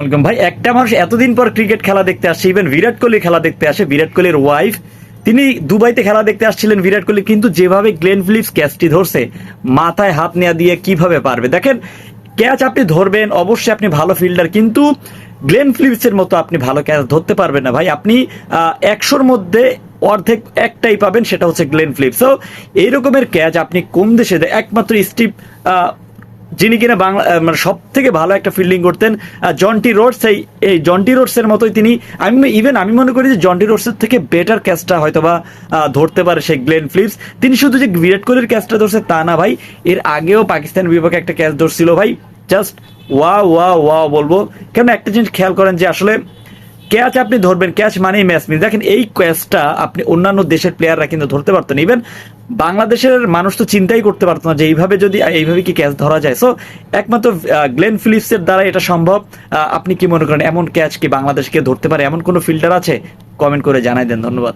Welcome. ভাই, একটা মানুষ এতদিন পর ক্রিকেট খেলা দেখতে আসছে। ইভেন বিরাট কোহলি খেলা দেখতে আসে, বিরাট কোহলির ওয়াইফ তিনি দুবাইতে খেলা দেখতে আসছিলেন বিরাট কোহলি, কিন্তু যেভাবে গ্লেন ফিলিপস ক্যাচটি ধরছে, মাথায় হাত নেওয়া দিয়ে কীভাবে পারবে? দেখেন ক্যাচ আপনি ধরবেন, অবশ্যই আপনি ভালো ফিল্ডার কিন্তু গ্লেন ফিলিপসের মতো আপনি ভালো ক্যাচ ধরতে পারবেন না। ভাই, আপনি একশোর মধ্যে অর্ধেক একটাই পাবেন, সেটা হচ্ছে গ্লেন ফিলিপস তো এই রকমের ক্যাচ আপনি কোন দেশে, একমাত্র স্টিভ যিনি কিনা বাংলা মানে সব থেকে ভালো একটা ফিল্ডিং করতেন জন্টি রোডস এই এই জন্টি রোডসের মতোই তিনি, আমি ইভেন আমি মনে করি যে জন্টি রোডসের থেকে বেটার ক্যাচটা হয়তো বা ধরতে পারে সেই গ্লেন ফ্লিপস তিনি শুধু যে বিরাট কোহলির ক্যাচটা ধরছে তা না ভাই, এর আগেও পাকিস্তানের বিপক্ষে একটা ক্যাচ ধরছিল ভাই। জাস্ট ওয়া ওয়া ওয়া বলব। কেন একটা জিনিস খেয়াল করেন যে আসলে ক্যাচ আপনি ধরবেন, ক্যাচ মানেই ম্যাচ মিস দেখেন, এই ক্যাচটা আপনি অন্যান্য দেশের প্লেয়াররা কিন্তু ধরতে পারতেন ইভেন বাংলাদেশের মানুষ তো চিন্তাই করতে পারতো না যে এইভাবে যদি, এইভাবে কি ক্যাচ ধরা যায়। সো একমাত্র গ্লেন ফিলিপসের দ্বারা এটা সম্ভব। আপনি কি মনে করেন, এমন ক্যাচ কি বাংলাদেশকে ধরতে পারে? এমন কোনো ফিল্ডার আছে? কমেন্ট করে জানাই দেন, ধন্যবাদ।